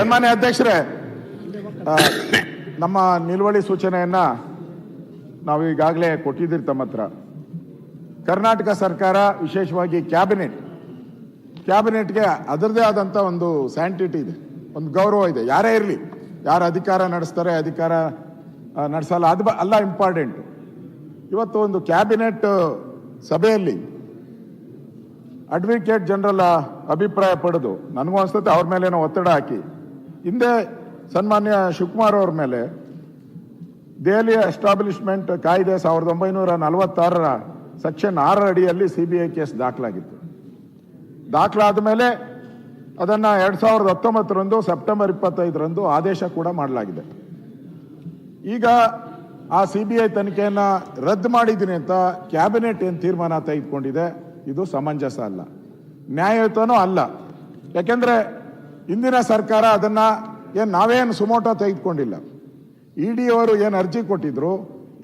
ಸನ್ಮಾನ್ಯ ಅಧ್ಯಕ್ಷರೇ ನಮ್ಮ ನಿಲುವಳಿ ಸೂಚನೆಯನ್ನ ನಾವು ಈಗಾಗಲೇ ಕೊಟ್ಟಿದ್ದೀರಿ ತಮ್ಮ ಹತ್ರ. ಕರ್ನಾಟಕ ಸರ್ಕಾರ ವಿಶೇಷವಾಗಿ ಕ್ಯಾಬಿನೆಟ್, ಕ್ಯಾಬಿನೆಟ್ಗೆ ಅದರದೇ ಆದಂಥ ಒಂದು ಸ್ಯಾಂಟಿಟಿ ಇದೆ, ಒಂದು ಗೌರವ ಇದೆ. ಯಾರೇ ಇರಲಿ, ಯಾರು ಅಧಿಕಾರ ನಡೆಸ್ತಾರೆ, ಅಧಿಕಾರ ನಡೆಸಲ್ಲ, ಅದು ಅಲ್ಲ ಇಂಪಾರ್ಟೆಂಟ್ ಇವತ್ತು ಒಂದು ಕ್ಯಾಬಿನೆಟ್ ಸಭೆಯಲ್ಲಿ ಅಡ್ವೊಕೇಟ್ ಜನರಲ್ ಅಭಿಪ್ರಾಯ ಪಡೆದು ನನಗೂ ಅನ್ಸುತ್ತೆ ಅವ್ರ ಮೇಲೇನೋ ಒತ್ತಡ ಹಾಕಿ. ಹಿಂದೆ ಸನ್ಮಾನ್ಯ ಶಿವಕುಮಾರ್ ಅವ್ರ ಮೇಲೆ ದೆಹಲಿಯ ಎಸ್ಟಾಬ್ಲಿಷ್ಮೆಂಟ್ ಕಾಯ್ದೆ ಸಾವಿರದ ಒಂಬೈನೂರ ನಲವತ್ತಾರರ ಸೆಕ್ಷನ್ ಆರರ ಅಡಿಯಲ್ಲಿ ಸಿ ಬಿ ಐ ಕೇಸ್ ದಾಖಲಾಗಿತ್ತು. ದಾಖಲಾದ ಮೇಲೆ ಅದನ್ನು ಎರಡು ಸಾವಿರದ ಹತ್ತೊಂಬತ್ತರಂದು, ಸೆಪ್ಟೆಂಬರ್ ಇಪ್ಪತ್ತೈದರಂದು ಆದೇಶ ಕೂಡ ಮಾಡಲಾಗಿದೆ. ಈಗ ಆ ಸಿ ಬಿ ಐ ತನಿಖೆಯನ್ನು ರದ್ದು ಮಾಡಿದ್ದೀನಿ ಅಂತ ಕ್ಯಾಬಿನೆಟ್ ಏನು ತೀರ್ಮಾನ ತೆಗೆದುಕೊಂಡಿದೆ? ಇದು ಸಮಂಜಸ ಅಲ್ಲ. ನ್ಯಾಯಯುತನೂ ಅಲ್ಲ. ಯಾಕೆಂದ್ರೆ ಇಂದಿನ ಸರ್ಕಾರ ಅದನ್ನ ಏನು ನಾವೇನು ಸುಮೋಟೋ ತೆಗೆದುಕೊಂಡಿಲ್ಲ. ಇ ಡಿ ಅವರು ಏನು ಅರ್ಜಿ ಕೊಟ್ಟಿದ್ರು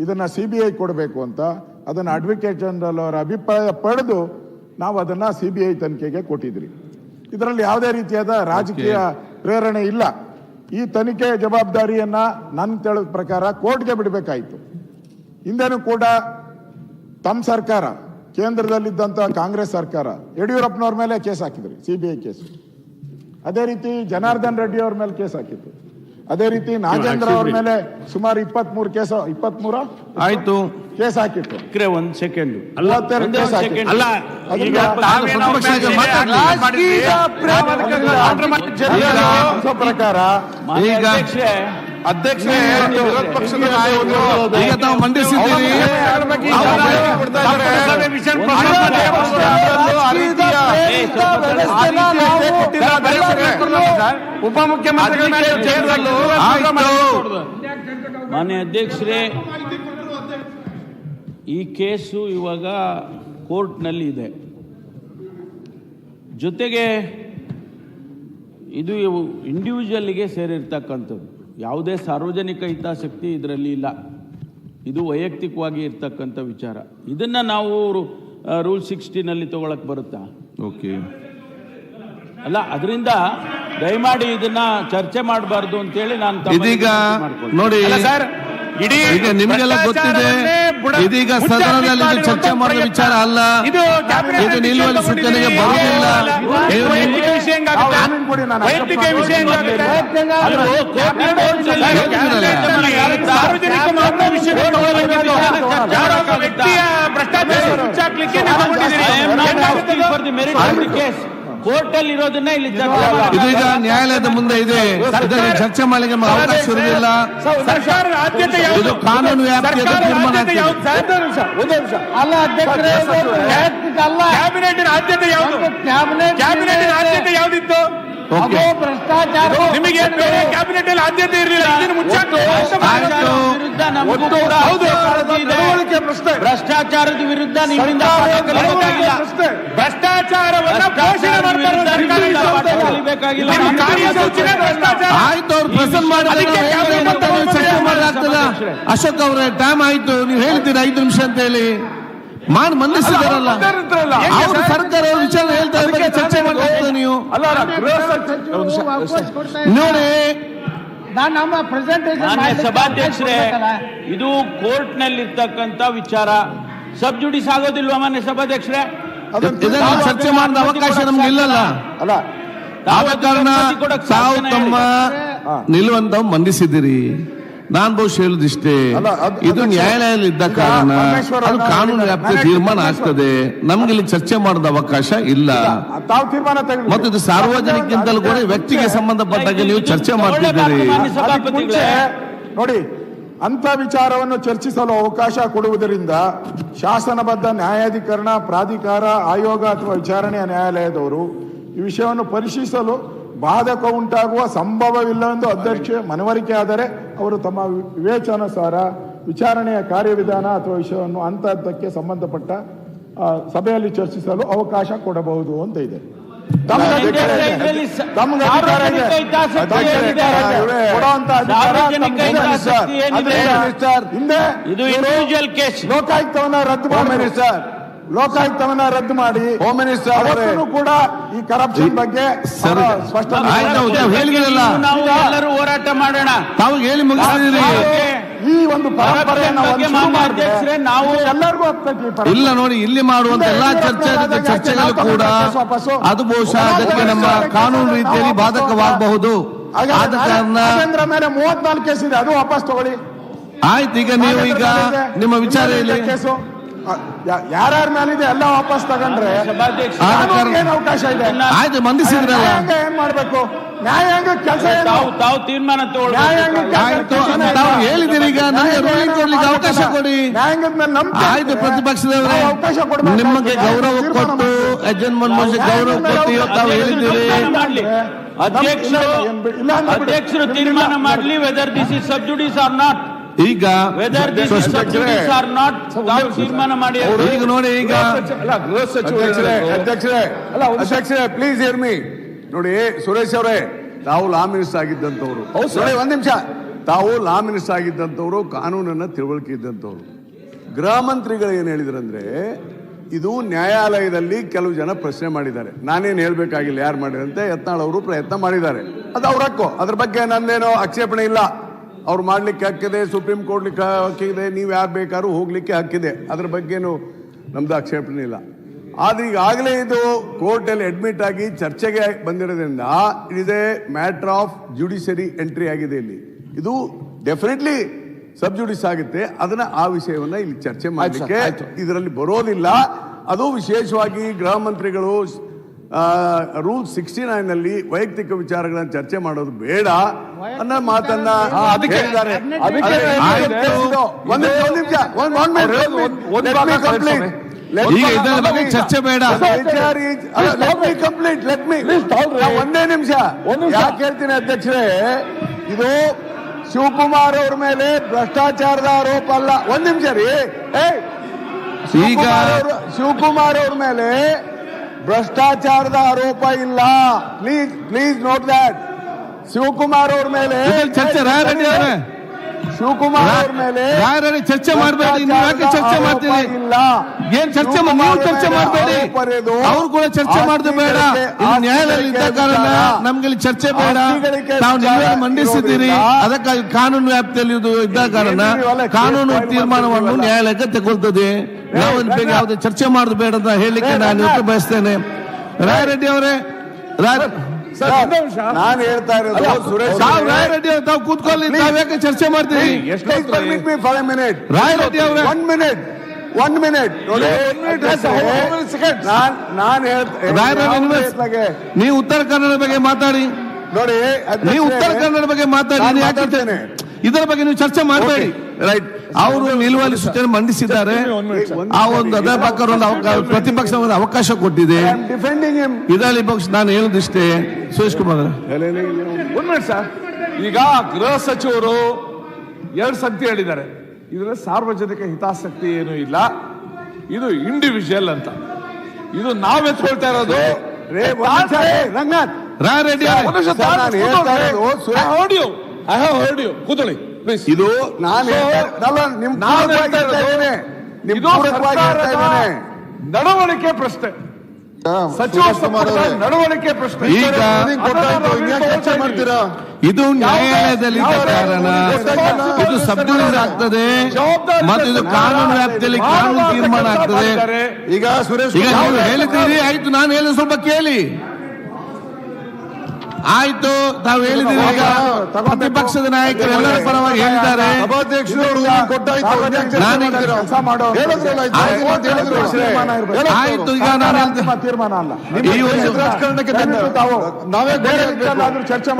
ಇದನ್ನ ಸಿ ಬಿ ಐ ಕೊಡಬೇಕು ಅಂತ ಅದನ್ನ ಅಡ್ವೊಕೇಟ್ ಜನರಲ್ ಅವರ ಅಭಿಪ್ರಾಯ ಪಡೆದು ನಾವು ಅದನ್ನ ಸಿ ಬಿ ಐ ತನಿಖೆಗೆ ಕೊಟ್ಟಿದ್ರಿ. ಇದರಲ್ಲಿ ಯಾವುದೇ ರೀತಿಯಾದ ರಾಜಕೀಯ ಪ್ರೇರಣೆ ಇಲ್ಲ. ಈ ತನಿಖೆ ಜವಾಬ್ದಾರಿಯನ್ನ ನನ್ನ ತಿಳಿದ ಪ್ರಕಾರ ಕೋರ್ಟ್ಗೆ ಬಿಡಬೇಕಾಯಿತು. ಹಿಂದೆನೂ ಕೂಡ ತಮ್ಮ ಸರ್ಕಾರ ಕೇಂದ್ರದಲ್ಲಿದ್ದಂಥ ಕಾಂಗ್ರೆಸ್ ಸರ್ಕಾರ ಯಡಿಯೂರಪ್ಪನವ್ರ ಮೇಲೆ ಕೇಸ್ ಹಾಕಿದ್ರಿ ಸಿ ಬಿ ಐ ಕೇಸು. ಅದೇ ರೀತಿ ಜನಾರ್ದನ್ ರೆಡ್ಡಿ ಅವ್ರ ಮೇಲೆ ಕೇಸ್ ಹಾಕಿತ್ತು. ಅದೇ ರೀತಿ ನಾಗೇಂದ್ರ ಅವ್ರ ಮೇಲೆ ಸುಮಾರು ಇಪ್ಪತ್ತ್ ಮೂರು ಕೇಸ್ ಇಪ್ಪತ್ತ್ ಮೂರ ಆಯ್ತು. ಕೇಸ್ ಹಾಕಿತ್ತು. ಕ್ರೆ ಒಂದ್ ಸೆಕೆಂಡ್. ಪ್ರಕಾರ ವಿರೋಧ ಪಕ್ಷದ ಈಗ ತಾವು ಮಂಡಿಸಿದ್ದೀರಿ. ಆಯ್ತು. ಮಾನ್ಯ ಅಧ್ಯಕ್ಷರೇ ಈ ಕೇಸು ಇವಾಗ ಕೋರ್ಟ್ನಲ್ಲಿ ಇದೆ. ಜೊತೆಗೆ ಇದು ಇಂಡಿವಿಜುವಲ್ಗೆ ಸೇರಿರ್ತಕ್ಕಂಥದ್ದು. ಯಾವುದೇ ಸಾರ್ವಜನಿಕ ಹಿತಾಸಕ್ತಿ ಇದರಲ್ಲಿ ಇಲ್ಲ. ಇದು ವೈಯಕ್ತಿಕವಾಗಿ ಇರ್ತಕ್ಕಂಥ ವಿಚಾರ. ಇದನ್ನು ನಾವು ರೂಲ್ ಸಿಕ್ಸ್ಟಿನಲ್ಲಿ ತಗೊಳಕ್ ಬರುತ್ತಾ? ಓಕೆ. ಅಲ್ಲ ಅದರಿಂದ ದಯಮಾಡಿ ಇದನ್ನ ಚರ್ಚೆ ಮಾಡಬಾರ್ದು ಅಂತೇಳಿ ನಾನು ಇದೀಗ ನೋಡಿ ಅಲ್ಲ ಸರ್ ಇಡೀ ನಿಮಗೆಲ್ಲ ನಿಮ್ಗೆಲ್ಲ ಗೊತ್ತಿದೆ. ಇದೀಗ ಸದನದಲ್ಲಿ ಇದು ಚರ್ಚೆ ಮಾಡಿದ ಮಾಡುವ ವಿಚಾರ ಅಲ್ಲ ಇದು ನಿಲುವಳಿ ಸೂಚನೆಗೆ ಬರುವುದಿಲ್ಲ ವೈಯಕ್ತಿಕ ವಿಷಯ ಸಾರ್ವಜನಿಕ ಮಾತ್ರ ವಿಷಯ ವ್ಯಕ್ತಿಯ ಭ್ರಷ್ಟಾಚಾರ. ಹೆಂಗಾಗುತ್ತೆ ಅದು? ಕೋರ್ಟ್ ಅಲ್ಲಿ ಇರೋದನ್ನ ಇಲ್ಲಿ ಇದು ಈಗ ನ್ಯಾಯಾಲಯದ ಮುಂದೆ ಇದೆ. ಇದರಲ್ಲಿ ಚರ್ಚೆ ಮಾಡಲಿಕ್ಕೆ ಅವಕಾಶ ಇರುವುದಿಲ್ಲ ಸರ್ಕಾರದ ಆದ್ಯತೆ ಇದು ಯಾವುದು ಕಾನೂನು ವ್ಯಾಪ್ತಿಯ ತೀರ್ಮಾನ ಆದ್ಯತೆ ಸರ್? ಒಂದು ನಿಮಿಷ ಒಂದು ಅಲ್ಲ ಅಧ್ಯಕ್ಷರೇ ಅಲ್ಲ. ಕ್ಯಾಬಿನೆಟಿನ ಆದ್ಯತೆ ಯಾವುದು? ಕ್ಯಾಬಿನೆಟ್ ಕ್ಯಾಬಿನೆಟಿನ ಆದ್ಯತೆ ಯಾವ್ದಿತ್ತು? ಭ್ರಷ್ಟಾಚಾರ ನಿಮಗೆ ಬೇರೆ ಕ್ಯಾಬಿನೆಟ್ ಅಲ್ಲಿ ಆದ್ಯತೆ ಇರಲಿಲ್ಲ ಇದನ್ನು ಪ್ರಶ್ನೆ. ಭ್ರಷ್ಟಾಚಾರದ ವಿರುದ್ಧ ನಿಮ್ಮಿಂದ ಅಶೋಕ್ ಅವರ ಟೈಮ್ ಆಯ್ತು. ನೀವು ಹೇಳ್ತೀರಾ ಐದು ನಿಮಿಷ ಅಂತ ಹೇಳಿ? ಮಾಡಿ ಮಂಡಿಸಿದಾರಲ್ಲ ಅವರು ಸರ್ಕಾರ ವಿಚಾರ ಹೇಳ್ತಾ ಇದ್ದಾರೆ ಚರ್ಚೆ ಮಾಡ್ತಾ ನೀವು. ನೋಡಿ ನಾನು ನಮ್ಮ ಪ್ರೆಸೆಂಟೇಷನ್ ಸಭಾಧ್ಯಕ್ಷರೇ ಇದು ಕೋರ್ಟ್ನಲ್ಲಿ ಇರ್ತಕ್ಕಂತ ವಿಚಾರ. ಸಬ್ ಜುಡಿಸ್ ಆಗೋದಿಲ್ವಾ ಮಾನ್ಯ ಸಭಾಧ್ಯಕ್ಷರೇ? ಚರ್ಚೆ ಮಾಡಿದ ಅವಕಾಶ ನಮ್ಗೆ ಇಲ್ಲಲ್ಲ. ಅಲ್ಲ ಕಾರಣ ತಾವು ತಮ್ಮ ನಿಲುವಂತ ಮಂಡಿಸಿದಿರಿ ನಾನ್ ಬಹುಶಃ ಹೇಳುದಿಷ್ಟೇ ಅಲ್ಲ, ಇದು ನ್ಯಾಯಾಲಯದಲ್ಲಿ ಇದ್ದ ಕಾರಣ ಅದು ಕಾನೂನು ವ್ಯಾಪ್ತಿಯ ಮನೆ- ತೀರ್ಮಾನ ಆಗ್ತದೆ. ನಮ್ಗೆ ಇಲ್ಲಿ ಚರ್ಚೆ ಮಾಡದ ಅವಕಾಶ ಇಲ್ಲ. ತಾವು ತೀರ್ಮಾನ ತೆಗೆದು ಮತ್ತು ಇದು ಸಾರ್ವಜನಿಕಿಂತಲೂ ಕೂಡ ವ್ಯಕ್ತಿಗೆ ಸಂಬಂಧಪಟ್ಟಾಗ ನೀವು ಚರ್ಚೆ ಮಾಡ್ತಿದ್ದೀರಿ. ನೋಡಿ ಅಂತ ವಿಚಾರವನ್ನು ಚರ್ಚಿಸಲು ಅವಕಾಶ ಕೊಡುವುದರಿಂದ ಶಾಸನಬದ್ಧ ನ್ಯಾಯಾಧಿಕರಣ ಪ್ರಾಧಿಕಾರ ಆಯೋಗ ಅಥವಾ ವಿಚಾರಣೆಯ ನ್ಯಾಯಾಲಯದವರು ಈ ವಿಷಯವನ್ನು ಪರಿಶೀಲಿಸಲು ಬಾಧಕ ಉಂಟಾಗುವ ಸಂಭವವಿಲ್ಲವೆಂದು ಅಧ್ಯಕ್ಷ ಮನವರಿಕೆ ಆದರೆ ಅವರು ತಮ್ಮ ವಿವೇಚನಾನುಸಾರ ವಿಚಾರಣೆಯ ಕಾರ್ಯವಿಧಾನ ಅಥವಾ ವಿಷಯವನ್ನು ಅಂತಹದ್ದಕ್ಕೆ ಸಂಬಂಧಪಟ್ಟ ಸಭೆಯಲ್ಲಿ ಚರ್ಚಿಸಲು ಅವಕಾಶ ಕೊಡಬಹುದು ಅಂತ ಇದೆ. ಹಿಂದೆ ಇದು ಇಂಡಿವಿಜುವಲ್ ಕೇಸ್ ಲೋಕಾಯುಕ್ತವನ್ನ ರದ್ದು ಮಾಡಿ ಸರ್ ಲೋಕಾಯುಕ್ತವನ್ನ ರದ್ದು ಮಾಡಿ. ಹೋಮ್ ಮಿನಿಸ್ಟರ್ ಅವರೇ. ಕೂಡ ಈ ಕರಪ್ಷನ್ ಬಗ್ಗೆ ಸ್ಪಷ್ಟ ಎಲ್ಲರೂ ಹೋರಾಟ ಮಾಡೋಣ. ತಾವು ಹೇಳಿ ಈ ಒಂದು ಪರಂಪರೆಯನ್ನ ಮಾನ್ಯ ನಾವು- ಎಲ್ಲರಿಗೂ ಇಲ್ಲ ನೋಡಿ ಇಲ್ಲಿ ಮಾಡುವಂತ ಎಲ್ಲಾ ಚರ್ಚೆ ಚರ್ಚೆಗಳು ಕೂಡ ಅದು ಬಹುಶಃ ಅದಕ್ಕೆ ನಮ್ಮ ಕಾನೂನು ರೀತಿಯಲ್ಲಿ ಬಾಧಕವಾಗಬಹುದು. ಆದ ಕಾರಣ ಮೇಲೆ ಮೂವತ್ನಾಲ್ಕು ಕೇಸ್ ಇದೆ ಅದು ವಾಪಸ್ ತಗೊಳ್ಳಿ. ಆಯ್ತು ಈಗ ನೀವು ಈಗ ನಿಮ್ಮ ವಿಚಾರ ಇಲ್ಲಿ ಕೇಸು. ಯಾರ್ಯಾರ ಮೇಲಿದೆ ಎಲ್ಲ ವಾಪಸ್ ತಗೊಂಡ್ರೆ ಏನ್ ಅವಕಾಶ ಇದೆ ಆಯ್ತು ಮಂದಿಸಿದ್ರಲ್ಲ ನ್ಯಾಯಾಂಗ ಏನ್ ಮಾಡ್ಬೇಕು ನ್ಯಾಯಾಂಗ ಕೆಲಸ ಏನು ತಾವು ತಾವು ತೀರ್ಮಾನ ಹೇಳಿದಿರಿ ಈಗ ನನಗೆ ರೂಲಿಂಗ್ ಕೊಡ್ಲಿಕ್ಕೆ ಅವಕಾಶ ಕೊಡಿ ನ್ಯಾಯಾಂಗದ ಮೇಲೆ ನಂಬಿಕೆ ಆಯ್ತು ಪ್ರತಿಪಕ್ಷದವರೇ ಅವಕಾಶ ಕೊಡ್ಬೇಕು. ನಿಮಗೆ ಗೌರವ ಕೊಟ್ಟು. ಅಜ್ಜನ್ ಮನಮೋಹನ್ ಗೌರವ ಕೊಟ್ಟು ಇವತ್ತು ತಾವು ಹೇಳಿದ್ದೀರಿ ಅಧ್ಯಕ್ಷರು ಅಧ್ಯಕ್ಷರು ತೀರ್ಮಾನ ಮಾಡ್ಲಿ whether this is sub judice or not ಈಗ ಮಾಡಿ ಈಗ ನೋಡಿ ಈಗ ಅಧ್ಯಕ್ಷರೇ ಅಧ್ಯಕ್ಷರೇ ಅಧ್ಯಕ್ಷರೇ ಪ್ಲೀಸ್ ಮಿ ನೋಡಿ ಸುರೇಶ್ ಅವರೇ ತಾವು ಲಾ ಮಿನಿಸ್ಟರ್ ಆಗಿದ್ದಂಥವ್ರು. ನೋಡಿ ಒಂದ್ ನಿಮಿಷ. ತಾವು ಲಾ ಮಿನಿಸ್ಟರ್ ಆಗಿದ್ದಂಥವ್ರು ಕಾನೂನನ್ನ ತಿಳುವಳಿಕೆ ಇದ್ದಂಥವ್ರು. ಗೃಹ ಮಂತ್ರಿಗಳು ಏನ್ ಹೇಳಿದ್ರಂದ್ರೆ ಇದು ನ್ಯಾಯಾಲಯದಲ್ಲಿ ಕೆಲವು ಜನ ಪ್ರಶ್ನೆ ಮಾಡಿದ್ದಾರೆ. ನಾನೇನು ಹೇಳ್ಬೇಕಾಗಿಲ್ಲ ಯಾರು ಮಾಡಿರಂತೆ ಯತ್ನಾಳ್ ಅವರು ಪ್ರಯತ್ನ ಮಾಡಿದ್ದಾರೆ. ಅದು ಅವ್ರ ಹಕ್ಕು. ಅದ್ರ ಬಗ್ಗೆ ನಂದೇನೋ ಆಕ್ಷೇಪಣೆ ಇಲ್ಲ. ಅವ್ರು ಮಾಡಲಿಕ್ಕೆ ಹಕ್ಕಿದೆ ಸುಪ್ರೀಂ ಕೋರ್ಟ್ಲಿಕ್ಕೆ ಹಕ್ಕಿದೆ ನೀವು ಯಾರು ಬೇಕಾದ್ರೂ ಹೋಗ್ಲಿಕ್ಕೆ ಹಕ್ಕಿದೆ. ಅದ್ರ ಬಗ್ಗೆನೂ ನಮ್ದು ಆಕ್ಷೇಪಣೆ ಇಲ್ಲ. ಆದ್ರೆ ಈಗಾಗಲೇ ಇದು ಕೋರ್ಟಲ್ಲಿ ಅಡ್ಮಿಟ್ ಆಗಿ ಚರ್ಚೆಗೆ ಬಂದಿರೋದ್ರಿಂದ it a matter of judiciary entry ಆಗಿದೆ ಇಲ್ಲಿ. ಇದು ಡೆಫಿನೆಟ್ಲಿ ಸಬ್ ಜುಡಿಸ್ ಆಗುತ್ತೆ. ಅದನ್ನ ಆ ವಿಷಯವನ್ನ ಇಲ್ಲಿ ಚರ್ಚೆ ಮಾಡಲಿಕ್ಕೆ ಇದರಲ್ಲಿ ಬರೋದಿಲ್ಲ. ಅದು ವಿಶೇಷವಾಗಿ ಗೃಹ ಮಂತ್ರಿಗಳು ರೂಲ್ ಸಿಕ್ಸ್ಟಿ ನೈನ್ ಅಲ್ಲಿ ವೈಯಕ್ತಿಕ ವಿಚಾರಗಳನ್ನ ಚರ್ಚೆ ಮಾಡೋದು ಬೇಡ. ಅನ್ನೋ ಮಾತನ್ನ ಚರ್ಚೆ ಬೇಡ. ಕಂಪ್ಲೀಟ್ ಲೆಟ್ ಮೀ ಒಂದೇ ನಿಮಿಷ. ಯಾಕೆ ಹೇಳ್ತೀನಿ ಅಧ್ಯಕ್ಷರೇ ಇದು ಶಿವಕುಮಾರ್ ಅವ್ರ ಮೇಲೆ ಭ್ರಷ್ಟಾಚಾರದ ಆರೋಪ ಅಲ್ಲ. ಒಂದ್ ನಿಮಿಷ ರೀ. ಶಿವಕುಮಾರ್ ಅವ್ರ ಮೇಲೆ ಭ್ರಷ್ಟಾಚಾರದ ಆರೋಪ ಇಲ್ಲ. Please please note that Shivakumar ಅವ್ರ ಮೇಲೆ ಚರ್ಚೆ ಶಿವಕುಮಾರ್ ಅವ್ರ ಮೇಲೆ ಚರ್ಚೆ ಮಾಡಬೇಡಿ ಚರ್ಚೆ ಮಾಡ್ತೀರಿ? ಇಲ್ಲ. ಏನ್ ಚರ್ಚೆ ನೀವು ಚರ್ಚೆ ಮಾಡಬೇಡಿ ಅವ್ರು ಕೂಡ ಚರ್ಚೆ ಮಾಡುದು ಬೇಡ ಇಲ್ಲಿ ನ್ಯಾಯಾಲಯ ಇದ್ದ ಕಾರಣ ನಮ್ಗೆ ಇಲ್ಲಿ ಚರ್ಚೆ ಬೇಡ ನಾವು ನಿಲುವನ್ನು ಮಂಡಿಸಿದ್ದೀರಿ ಅದಕ್ಕಾಗಿ ಕಾನೂನು ವ್ಯಾಪ್ತಿಯಲ್ಲಿ ಇದು ಇದ್ದ ಕಾರಣ ಕಾನೂನು ತೀರ್ಮಾನವನ್ನು ನ್ಯಾಯಾಲಯಕ್ಕೆ ತಗೊಳ್ತದೆ ನಾವು ಬಗ್ಗೆ ಯಾವುದೇ ಚರ್ಚೆ ಮಾಡುದು ಬೇಡ ಅಂತ ಹೇಳಲಿಕ್ಕೆ ನಾನು ಇವತ್ತು ಬಯಸ್ತೇನೆ ರಾಯರೆಡ್ಡಿ ಅವರೇ ರಾಯ ನಾನು ಹೇಳ್ತಾ ಇರೋದು ಸುರೇಶ್ ಅವ್ರೆ, ತಾವು ಕೂತ್ಕೊಳ್ಳಿ ಚರ್ಚೆ ಮಾಡ್ತೀರಿ Please ಮಿನಿಟ್ ಅವರೇ ಒನ್ minute. One ಮಿನಿಟ್ ನೋಡಿ ನಾನ್ ನಾನ್ ಹೇಳ್ತ- ರಾಯರೆಡ್ಡಿ ಯಾವ ನೀವು- ನೀವು ಉತ್ತರ ಕನ್ನಡ ಬಗ್ಗೆ ಮಾತಾಡಿ. ನೋಡಿ ನೀವು ಉತ್ತರ ಕನ್ನಡ ಬಗ್ಗೆ ಮಾತಾಡಿ. ಇದರ ಬಗ್ಗೆ ನೀವು ಚರ್ಚೆ ಮಾಡಬೇಡಿ. ರೈಟ್ ಅವರು ನಿಲ್ವಾಲಿ ಸೂಚನೆ ಮಂಡಿಸಿದ್ದಾರೆ. ಆ ಒಂದು ಅದರ ಪ್ರಕಾರ ಒಂದು ಅವಕಾಶ ಪ್ರತಿಪಕ್ಷ ಒಂದು ಅವಕಾಶ ಕೊಟ್ಟಿದೆ. ಡಿಫೆಂಡಿಂಗ್ ಹಿಮ್ ಇದರಲ್ಲಿ ಪಕ್ಷ ನಾನು ಹೇಳುದಿಷ್ಟೇ ಸುರೇಶ್ ಕುಮಾರ್ ಅವರೇ. ಒಂದ್ ಮಿನಿಟ್ ಸರ್ ಈಗ ಗೃಹ ಸಚಿವರು ಎರಡು ಸಂತಿ ಹೇಳಿದ್ದಾರೆ. ಇದರಲ್ಲಿ ಸಾರ್ವಜನಿಕ ಹಿತಾಸಕ್ತಿ ಏನೂ ಇಲ್ಲ. ಇದು ಇಂಡಿವಿಜುವಲ್ ಅಂತ. ಇದು ನಾವ್ ಎತ್ಕೊಳ್ತಾ ಇರೋದು. ರಂಗನಾಥ್. ಪ್ಲೀಸ್ ಇದು. ನಡವಳಿಕೆ ಪ್ರಶ್ನೆ. ನಡವಳಿಕೆ ಪ್ರಶ್ನೆ. ಈಗ ಮಾಡ್ತೀರಾ? ಇದು ನ್ಯಾಯಾಲಯದಲ್ಲಿ ಕಾರಣ. ಇದು ಸಬ್ಜುಡಿಸ್ ಆಗ್ತದೆ. ಮತ್ತು ಇದು ಕಾನೂನು ವ್ಯಾಪ್ತಿಯಲ್ಲಿ ಕಾನೂನು ತೀರ್ಮಾನ ಆಗ್ತದೆ. ಈಗ ಸುರೇಶ್ ಈಗ ನೀವು ಹೇಳಿದ್ದೀರಿ ಆಯ್ತು ನಾನು ಹೇಳಿದ ಸ್ವಲ್ಪ ಕೇಳಿ. ಆಯ್ತು ತಾವು ಹೇಳಿದ್ದೀರಿ ಈಗ ಪ್ರತಿಪಕ್ಷದ ನಾಯಕರು ಎಲ್ಲರ ಪರವಾಗಿ ಹೇಳಿದ್ದಾರೆ. ಆಯ್ತು ಈಗ ನಾನು ತೀರ್ಮಾನ ಅಲ್ಲ. ನಾವೇ ಬೇರೆ ಚರ್ಚೆ.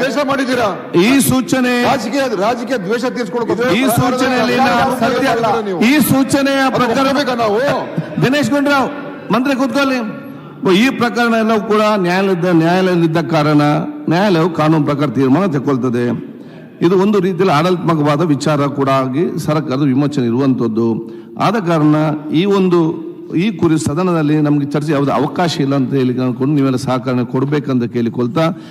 ದ್ವೇಷ ಮಾಡಿದ್ದೀರಾ? ಈ ಸೂಚನೆ ರಾಜಕೀಯ ರಾಜಕೀಯ ದ್ವೇಷ ತೀರ್ಸ್ಕೊಳ್ಬೇಕು. ಈ ಸೂಚನೆಯಲ್ಲಿ ಸತ್ಯ ಈ ಸೂಚನೆಯ ಪ್ರಕಾರ ನಾವು? ದಿನೇಶ್ ಗುಂಡ್ರಾವ್ ಮಂತ್ರಿ ಕೂತ್ಕೊಳ್ಳಿ. ಈ ಪ್ರಕರಣ ಎಲ್ಲವೂ ಕೂಡ ನ್ಯಾಯಾಲಯದ ನ್ಯಾಯಾಲಯದಲ್ಲಿದ್ದ ಕಾರಣ ನ್ಯಾಯಾಲಯವು ಕಾನೂನು ಪ್ರಕಾರ ತೀರ್ಮಾನ ತಗೊಳ್ತದೆ ಇದು ಒಂದು ರೀತಿಯಲ್ಲಿ ಆಡಳಿತಾತ್ಮಕವಾದ ವಿಚಾರ ಕೂಡ ಆಗಿ ಸರ್ಕಾರದ ವಿಮೋಚನೆ ಇರುವಂಥದ್ದು ಆದ ಕಾರಣ ಈ ಒಂದು, ಈ ಕುರಿ ಸದನದಲ್ಲಿ ನಮಗೆ ಚರ್ಚೆ ಯಾವುದೇ ಅವಕಾಶ ಇಲ್ಲ ಅಂತ ಹೇಳಿ ಅಂದ್ಕೊಂಡು ನೀವೆಲ್ಲ ಸಹಕಾರ ಕೊಡಬೇಕಂತ ಕೇಳಿಕೊಳ್ತಾ